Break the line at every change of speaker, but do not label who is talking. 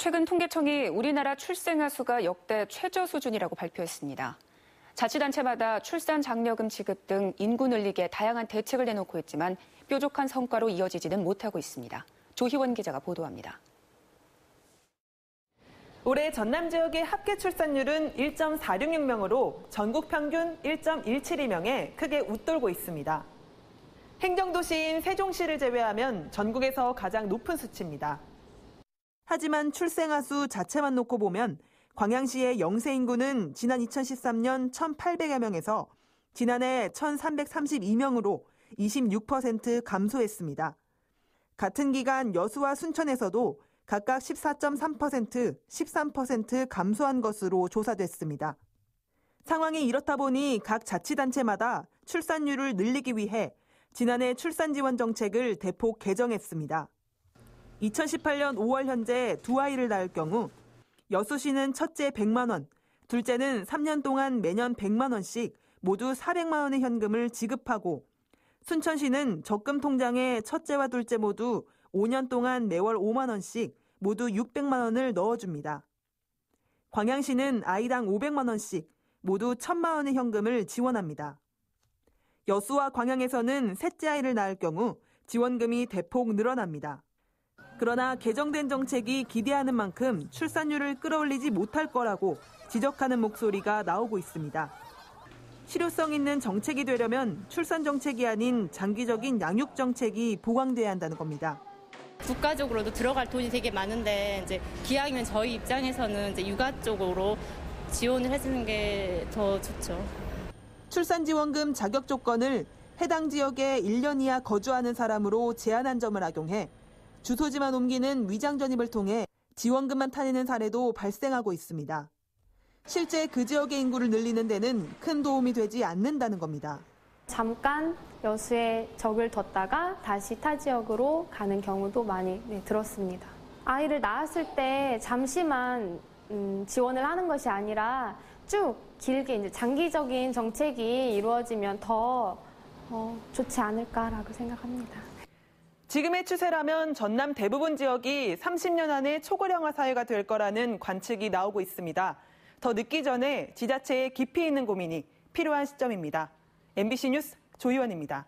최근 통계청이 우리나라 출생아 수가 역대 최저 수준이라고 발표했습니다. 자치단체마다 출산 장려금 지급 등 인구 늘리기에 다양한 대책을 내놓고 있지만 뾰족한 성과로 이어지지는 못하고 있습니다. 조희원 기자가 보도합니다.
올해 전남 지역의 합계 출산율은 1.466명으로 전국 평균 1.172명에 크게 웃돌고 있습니다. 행정도시인 세종시를 제외하면 전국에서 가장 높은 수치입니다. 하지만 출생아 수 자체만 놓고 보면 광양시의 영세 인구는 지난 2013년 1,800여 명에서 지난해 1,332명으로 26% 감소했습니다. 같은 기간 여수와 순천에서도 각각 14.3%, 13% 감소한 것으로 조사됐습니다. 상황이 이렇다 보니 각 자치단체마다 출산율을 늘리기 위해 지난해 출산 지원 정책을 대폭 개정했습니다. 2018년 5월 현재 두 아이를 낳을 경우 여수시는 첫째 100만 원, 둘째는 3년 동안 매년 100만 원씩 모두 400만 원의 현금을 지급하고 순천시는 적금 통장에 첫째와 둘째 모두 5년 동안 매월 5만 원씩 모두 600만 원을 넣어줍니다. 광양시는 아이당 500만 원씩 모두 1000만 원의 현금을 지원합니다. 여수와 광양에서는 셋째 아이를 낳을 경우 지원금이 대폭 늘어납니다. 그러나 개정된 정책이 기대하는 만큼 출산율을 끌어올리지 못할 거라고 지적하는 목소리가 나오고 있습니다. 실효성 있는 정책이 되려면 출산 정책이 아닌 장기적인 양육 정책이 보강돼야 한다는 겁니다.
국가적으로도 들어갈 돈이 되게 많은데 이제 기왕이면 저희 입장에서는 이제 육아 쪽으로 지원을 해주는 게 더 좋죠.
출산지원금 자격 조건을 해당 지역에 1년 이하 거주하는 사람으로 제한한 점을 악용해 주소지만 옮기는 위장 전입을 통해 지원금만 타내는 사례도 발생하고 있습니다. 실제 그 지역의 인구를 늘리는 데는 큰 도움이 되지 않는다는 겁니다.
잠깐 여수에 적을 뒀다가 다시 타 지역으로 가는 경우도 많이 네, 들었습니다. 아이를 낳았을 때 잠시만 음, 지원을 하는 것이 아니라 쭉 길게 이제 장기적인 정책이 이루어지면 더 어, 좋지 않을까라고 생각합니다.
지금의 추세라면 전남 대부분 지역이 30년 안에 초고령화 사회가 될 거라는 관측이 나오고 있습니다. 더 늦기 전에 지자체의 깊이 있는 고민이 필요한 시점입니다. MBC 뉴스 조희원입니다.